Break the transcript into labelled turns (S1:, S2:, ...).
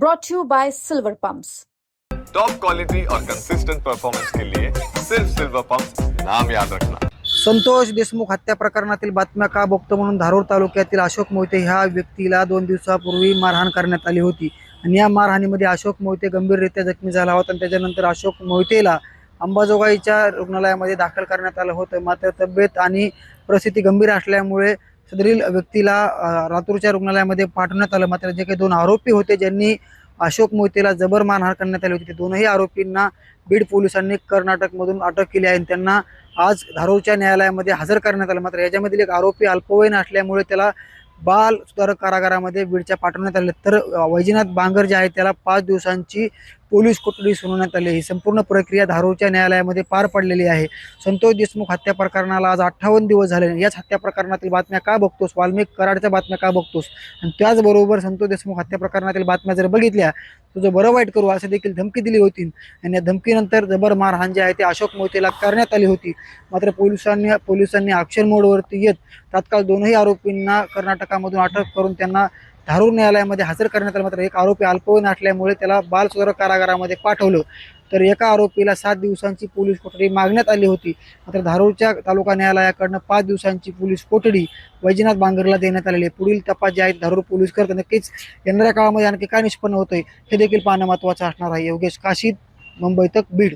S1: brought to you by Silver Pumps.
S2: Top quality और consistent performance के लिए सिर्फ सिल्वर पंप नाम याद रखना।
S3: संतोष देशमुख हत्या प्रकरणातील बातम्या का बघतो म्हणून धारूर तालुक्यातील अशोक मोहिते ह्या व्यक्तीला दोन दिवसापूर्वी मारहाण करण्यात आली होती. आणि या मारहाणीमध्ये अशोक मोहिते गंभीररित्या जखमी झाला होता आणि त्याच्यानंतर अशोक मोहितेला अंबाजोगाईच्या रुग्णालयामध्ये दाखल करण्यात आलं होतं. मात्र तब्येत आणि परिस्थिती गंभीर असल्यामुळे सदरील व्यक्तीला लातूरच्या रुग्णालयामध्ये पाठवण्यात आलं मात्र जे काही दोन आरोपी होते ज्यांनी अशोक मोहितेला जबर मारहाण करण्यात आली होती ते दोनही आरोपींना बीड पोलिसांनी कर्नाटकमधून अटक केली आहे आणि त्यांना आज धारूरच्या न्यायालयामध्ये हजर करण्यात आलं मात्र याच्यामधील एक आरोपी अल्पवयीन असल्यामुळे त्याला बाल सुधारक कारागारामध्ये बीडच्या पाठवण्यात आले. तर वैजनाथ बांगर जे आहे त्याला पाच दिवसांची पोलीस कोठडी सुनावण्यात आली. ही संपूर्ण प्रक्रिया धारूरच्या न्यायालयामध्ये पार पडलेली आहे. संतोष देशमुख हत्या प्रकरणाला आज अठ्ठावन्न दिवस झाले. याच हत्या प्रकरणातील बातम्या का बघतोस? वाल्मिक कराडच्या बातम्या का बघतोस? आणि त्याचबरोबर संतोष देशमुख हत्या प्रकरणातील बातम्या जर बघितल्या तुझं बरं वाईट करू असं देखील धमकी दिली होती. आणि या धमकीनंतर जबर मारहाण जे आहे ते अशोक मोहितेला करण्यात आली होती. मात्र पोलिसांनी पोलिसांनी अक्षर मोडवरती येत तात्काळ दोनही आरोपींना कर्नाटकामधून अटक करून त्यांना धारूर न्यायालयामध्ये हजर करण्यात आलं. मात्र एक आरोपी अल्पवयीन असल्यामुळे त्याला बालसुधारक कारागारामध्ये पाठवलं. तर एका आरोपीला सात दिवसांची पोलीस कोठडी मागण्यात आली होती. मात्र धारूरच्या तालुका न्यायालयाकडनं पाच दिवसांची पोलीस कोठडी वैजनाथ बांगरला देण्यात आलेली आहे. पुढील तपास जे आहे धारूर पोलीस करतात. नक्कीच येणाऱ्या काळामध्ये आणखी काय निष्पन्न होतंय हे देखील पाहणं महत्त्वाचं असणार आहे. योगेश काशीद मुंबई तक बीड.